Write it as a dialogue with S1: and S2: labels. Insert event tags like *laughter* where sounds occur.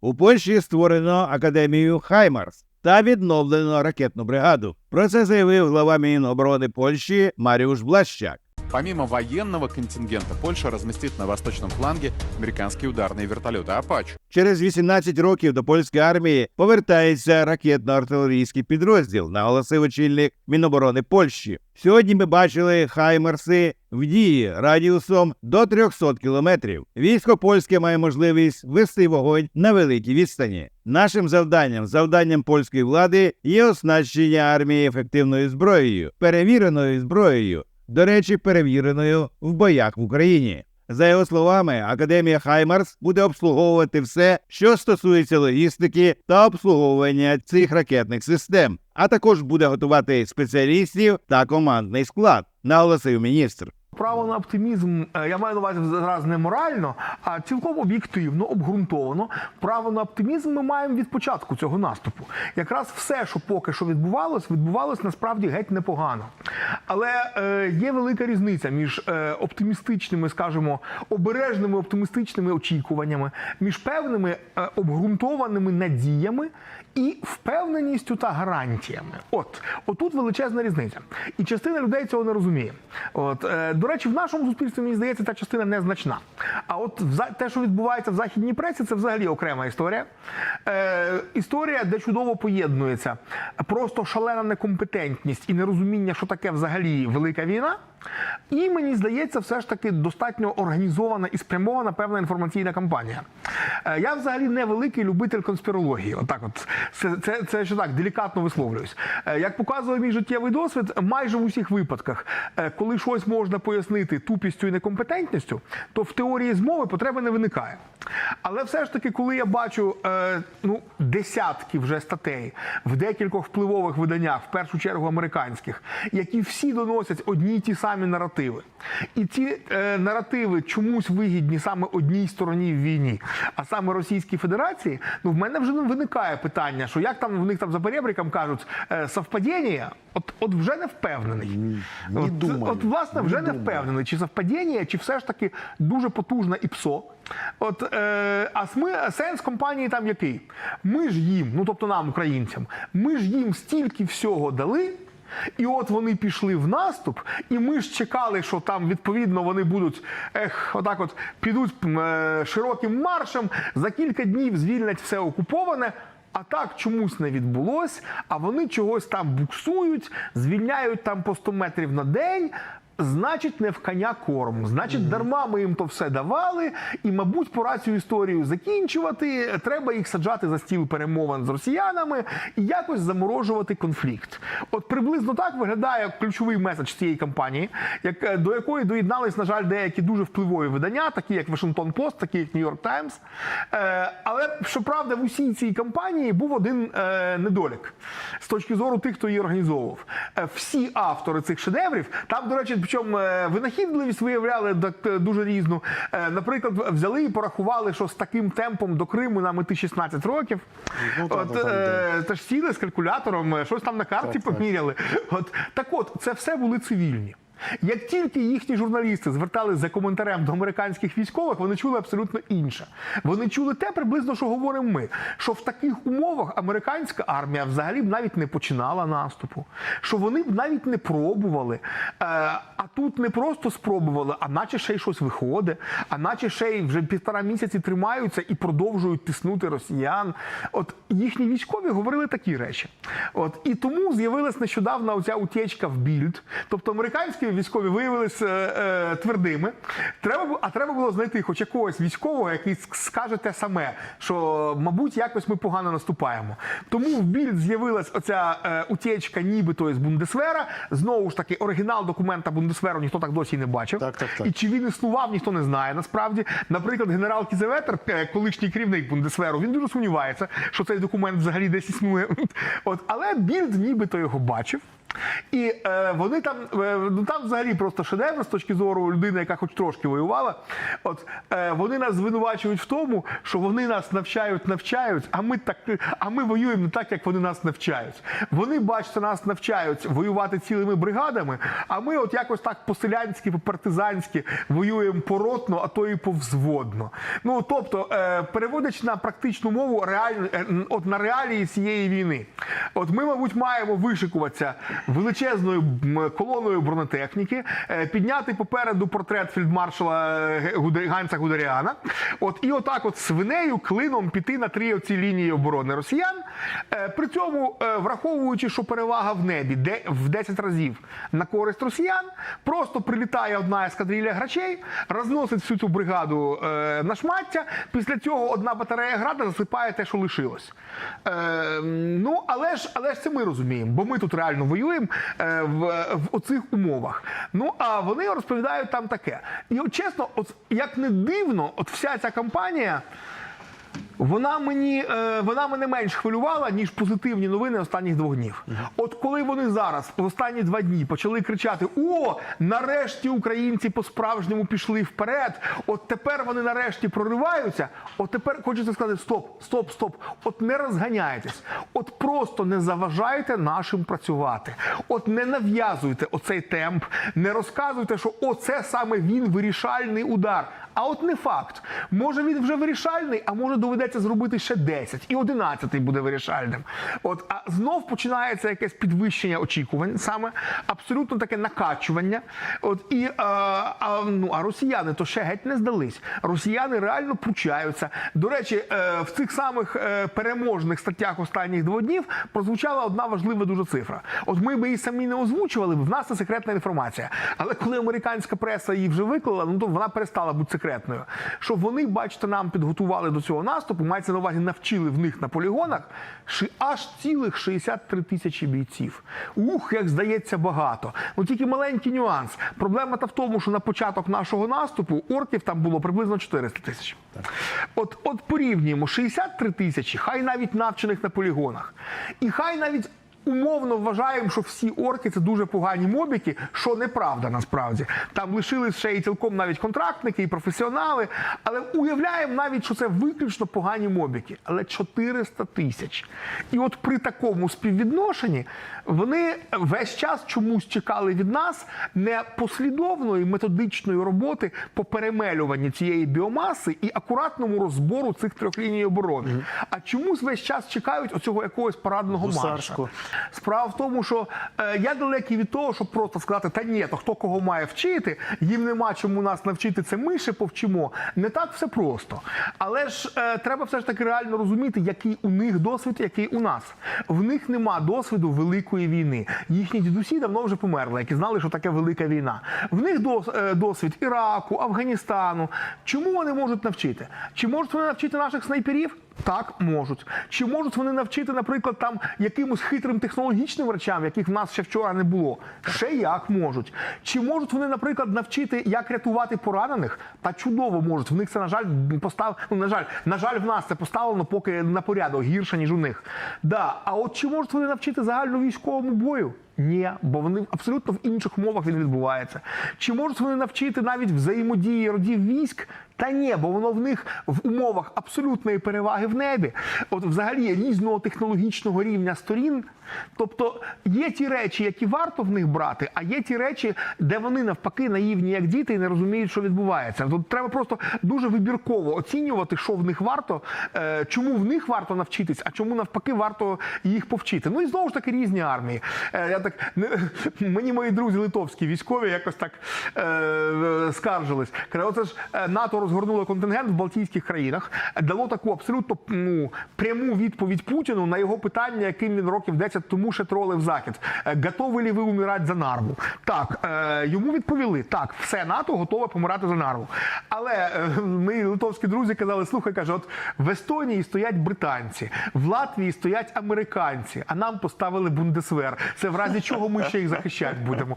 S1: У Польщі створено академію Хаймарс та відновлено ракетну бригаду. Про це заявив глава Міноборони Польщі Маріуш Блащак.
S2: Помимо военного контингента, Польша разместит на восточном фланге американские ударные вертолеты «Апач».
S1: Через 18 років до польської армії повертається ракетно-артилерійський підрозділ, наголосив очільник Міноборони Польщі. Сьогодні ми бачили хаймерси в дії радіусом до 300 кілометрів. Військо польське має можливість вести вогонь на великій відстані. Нашим завданням, завданням польської влади, є оснащення армії ефективною зброєю, перевіреною зброєю, до речі, перевіреною в боях в Україні. За його словами, Академія Хаймарс буде обслуговувати все, що стосується логістики та обслуговування цих ракетних систем, а також буде готувати спеціалістів та командний склад, наголосив міністр.
S3: Право на оптимізм, е, я маю на увазі зараз не морально, а цілком об'єктивно, обґрунтовано. Право на оптимізм ми маємо від початку цього наступу. Якраз все, що поки що відбувалось, відбувалось насправді геть непогано. Але е, є велика різниця між е, оптимістичними, скажімо, обережними оптимістичними очікуваннями, між певними обґрунтованими надіями і впевненістю та гарантіями. От отут величезна різниця. І частина людей цього не розуміє. От до речі, в нашому суспільстві мені здається, ця частина незначна. А от те, що відбувається в західній пресі, це взагалі окрема історія. Е, історія, де чудово поєднується просто шалена некомпетентність і нерозуміння, що таке взагалі велика війна. І мені здається, все ж таки достатньо організована і спрямована певна інформаційна кампанія. Е, Я взагалі не великий любитель конспірології. Отак, от це, це, це ще так делікатно висловлююсь. Е, Як показує мій життєвий досвід, майже в усіх випадках, е, коли щось можна пояснити тупістю і некомпетентністю, то в теорії змови потреби не виникає. Але все ж таки, коли я бачу ну, десятки вже статей в декількох впливових виданнях, в першу чергу американських, які всі доносять одні й ті самі наративи. І ці е, наративи чомусь вигідні саме одній стороні в війні, а саме Російській Федерації, ну в мене вже виникає питання, що як там в них там за перебріком кажуть, е, совпадіння, от, от вже не впевнений.
S4: не
S3: от,
S4: думаю,
S3: от, власне, вже не
S4: думаю.
S3: впевнений, чи совпадіння, чи все ж таки дуже потужна ІПСО. От, е, а сми, сенс компанії там який? Ми ж їм, ну тобто нам, українцям, ми ж їм стільки всього дали. І от вони пішли в наступ, і ми ж чекали, що там відповідно вони будуть ех, отак, от підуть е, широким маршем, за кілька днів звільнять все окуповане. А так чомусь не відбулось, а вони чогось там буксують, звільняють там по 100 метрів на день. Значить, не в коня корм. Значить, дарма ми їм то все давали, і, мабуть, пора цю історію закінчувати. Треба їх саджати за стіл перемовин з росіянами і якось заморожувати конфлікт. От приблизно так виглядає ключовий меседж цієї кампанії, як е, до якої доєднались, на жаль, деякі дуже впливові видання, такі як Вашингтон Пост, такі як Нью-Йорк Таймс. Е, але щоправда, в усій цій кампанії був один е, недолік з точки зору тих, хто її організовував. Всі автори цих шедеврів, там, до речі, причому е, винахідливість виявляли так, е, дуже різну. Е, наприклад, взяли і порахували, що з таким темпом до Криму нам іти 16 років.
S4: Ну, так,
S3: От,
S4: так, так,
S3: е, Та ж сіли з калькулятором, щось там на карті
S4: Так, так.
S3: поміряли. От так от, це все були цивільні. Як тільки їхні журналісти звертались за коментарем до американських військових, вони чули абсолютно інше. Вони чули те приблизно, що говоримо ми, що в таких умовах американська армія взагалі б навіть не починала наступу, що вони б навіть не пробували. Е, а тут не просто спробували, а наче ще й щось виходить, а наче ще й вже півтора місяці тримаються і продовжують тиснути росіян. От їхні військові говорили такі речі. От і тому з'явилась нещодавно оця утечка в більд. Тобто американські військові виявилися е, твердими. Треба а треба було знайти хоч якогось військового, який скаже те саме, що мабуть якось ми погано наступаємо. Тому в більд з'явилась оця е, утечка, нібито з Бундесвера. Знову ж таки, оригінал документа Бундесверу ніхто так досі не бачив.
S4: Так, так, так.
S3: І чи він існував, ніхто не знає насправді. Наприклад, генерал Кізеветер, е, колишній керівник Бундесверу, він дуже сумнівається, що цей документ взагалі десь існує. *laughs* От, але Більд нібито його бачив. І е, вони там, е, ну там взагалі просто шедевр з точки зору людини, яка хоч трошки воювала. От е, вони нас звинувачують в тому, що вони нас навчають, навчають, а ми так, а ми воюємо не так, як вони нас навчають. Вони, бачите, нас навчають воювати цілими бригадами, а ми от якось так по-селянськи, по-партизанськи воюємо поротно, а то і повзводно. Ну тобто, е, переводячи на практичну мову, реально е, от на реалії цієї війни, от ми, мабуть, маємо вишикуватися величезною колоною бронетехніки, е, підняти попереду портрет фельдмаршала е, Ганса Гудеріана. От і отак, от свинею клином піти на три оці лінії оборони росіян. Е, При цьому, враховуючи, що перевага в небі де в 10 разів на користь росіян, просто прилітає одна ескадрилья грачей, розносить всю цю бригаду на шмаття. Після цього одна батарея града засипає те, що лишилось. Ну, але ж, але ж це ми розуміємо, бо ми тут реально воюємо е, в, в оцих умовах. Ну а вони розповідають там таке. І от чесно, от як не дивно, от вся ця кампанія. Вона мені е, вона мене менш хвилювала ніж позитивні новини останніх двох днів. От коли вони зараз останні два дні почали кричати: О, нарешті українці по-справжньому пішли вперед! От тепер вони нарешті прориваються. От тепер хочеться сказати: стоп, стоп, стоп. От не розганяйтесь, от просто не заважайте нашим працювати. От не нав'язуйте оцей темп, не розказуйте, що оце саме він вирішальний удар. А от не факт. Може він вже вирішальний, а може доведеться зробити ще 10. І 11 буде вирішальним. От, а знов починається якесь підвищення очікувань, саме абсолютно таке накачування. От і а, а, ну, а росіяни то ще геть не здались. Росіяни реально пручаються. До речі, е, в цих самих е, переможних статтях останніх двох днів прозвучала одна важлива дуже цифра. От ми би її самі не озвучували, б в нас це секретна інформація. Але коли американська преса її вже виклала, ну то вона перестала бути секретною. Що вони, бачите, нам підготували до цього наступу, мається на увазі, навчили в них на полігонах аж цілих 63 тисячі бійців. Ух, як здається, багато. Ну тільки маленький нюанс. Проблема та в тому, що на початок нашого наступу орків там було приблизно 400 тисяч. От, от порівнюємо 63 тисячі, хай навіть навчених на полігонах. І хай навіть умовно вважаємо, що всі орки це дуже погані мобіки, що неправда насправді. Там лишились ще і цілком навіть контрактники, і професіонали. Але уявляємо навіть, що це виключно погані мобіки. Але 400 тисяч. І от при такому співвідношенні вони весь час чомусь чекали від нас не послідовної методичної роботи по перемелюванні цієї біомаси і акуратному розбору цих трьох ліній оборони. А чомусь весь час чекають оцього якогось парадного марша. Справа в тому, що е, я далекий від того, щоб просто сказати, та ні, то хто кого має вчити, їм нема чому нас навчити, це ми ще повчимо. Не так все просто. Але ж е, треба все ж таки реально розуміти, який у них досвід, який у нас. В них нема досвіду великої війни. Їхні дідусі давно вже померли, які знали, що таке велика війна. В них дос, е, досвід Іраку, Афганістану. Чому вони можуть навчити? Чи можуть вони навчити наших снайперів? Так, можуть. Чи можуть вони навчити, наприклад, там якимось хитрим технологічним речам, яких в нас ще вчора не було? Ще як можуть. Чи можуть вони, наприклад, навчити, як рятувати поранених? Та чудово можуть. В них це, на жаль, постав... ну, на жаль, на жаль, в нас це поставлено поки на порядок гірше, ніж у них. Да. А от чи можуть вони навчити загальну військовому бою? Ні, бо вони абсолютно в інших умовах він відбувається. Чи можуть вони навчити навіть взаємодії родів військ? Та ні, бо воно в них в умовах абсолютної переваги в небі, от взагалі різного технологічного рівня сторін. Тобто є ті речі, які варто в них брати, а є ті речі, де вони навпаки наївні, як діти, і не розуміють, що відбувається. Тут треба просто дуже вибірково оцінювати, що в них варто, е, чому в них варто навчитись, а чому навпаки варто їх повчити. Ну і знову ж таки різні армії. Е, Я так *laughs* мені мої друзі литовські військові якось так е, скаржились. Оце ж е, НАТО розгорнуло контингент в Балтійських країнах, дало таку абсолютно ну, пряму відповідь Путіну на його питання, яким він років 10 тому що тролив захід. Е, Готові ли ви умирати за нарву? Так, е, йому відповіли: так, все НАТО готове помирати за нарву. Але ми мої литовські друзі казали: слухай, каже, от в Естонії стоять британці, в Латвії стоять американці, а нам поставили бундесвер. Це в разі чого ми ще їх захищати будемо.